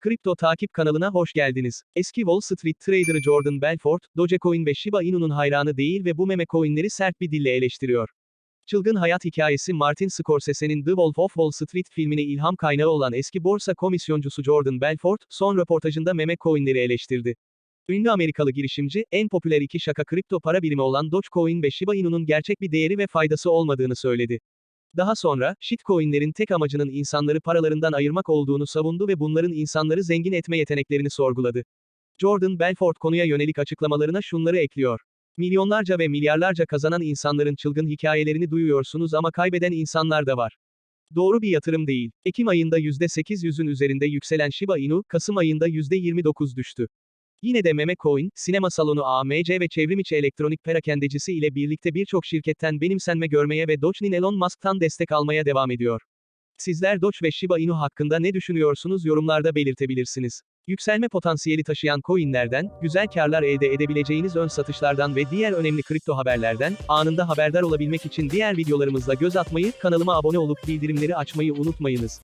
Kripto takip kanalına hoş geldiniz. Eski Wall Street traderı Jordan Belfort, Dogecoin ve Shiba Inu'nun hayranı değil ve bu meme coinleri sert bir dille eleştiriyor. Çılgın hayat hikayesi Martin Scorsese'nin The Wolf of Wall Street filmine ilham kaynağı olan eski borsa komisyoncusu Jordan Belfort, son röportajında meme coinleri eleştirdi. Ünlü Amerikalı girişimci, en popüler iki şaka kripto para birimi olan Dogecoin ve Shiba Inu'nun gerçek bir değeri ve faydası olmadığını söyledi. Daha sonra, shitcoinlerin tek amacının insanları paralarından ayırmak olduğunu savundu ve bunların insanları zengin etme yeteneklerini sorguladı. Jordan Belfort konuya yönelik açıklamalarına şunları ekliyor. Milyonlarca ve milyarlarca kazanan insanların çılgın hikayelerini duyuyorsunuz ama kaybeden insanlar da var. Doğru bir yatırım değil. Ekim ayında %800'ün üzerinde yükselen Shiba Inu, Kasım ayında %29 düştü. Yine de meme coin, sinema salonu AMC ve çevrimiçi elektronik perakendecisi ile birlikte birçok şirketten benimsenme görmeye ve Doge'nin Elon Musk'tan destek almaya devam ediyor. Sizler Doge ve Shiba Inu hakkında ne düşünüyorsunuz yorumlarda belirtebilirsiniz. Yükselme potansiyeli taşıyan coinlerden, güzel karlar elde edebileceğiniz ön satışlardan ve diğer önemli kripto haberlerden, anında haberdar olabilmek için diğer videolarımızla göz atmayı, kanalıma abone olup bildirimleri açmayı unutmayınız.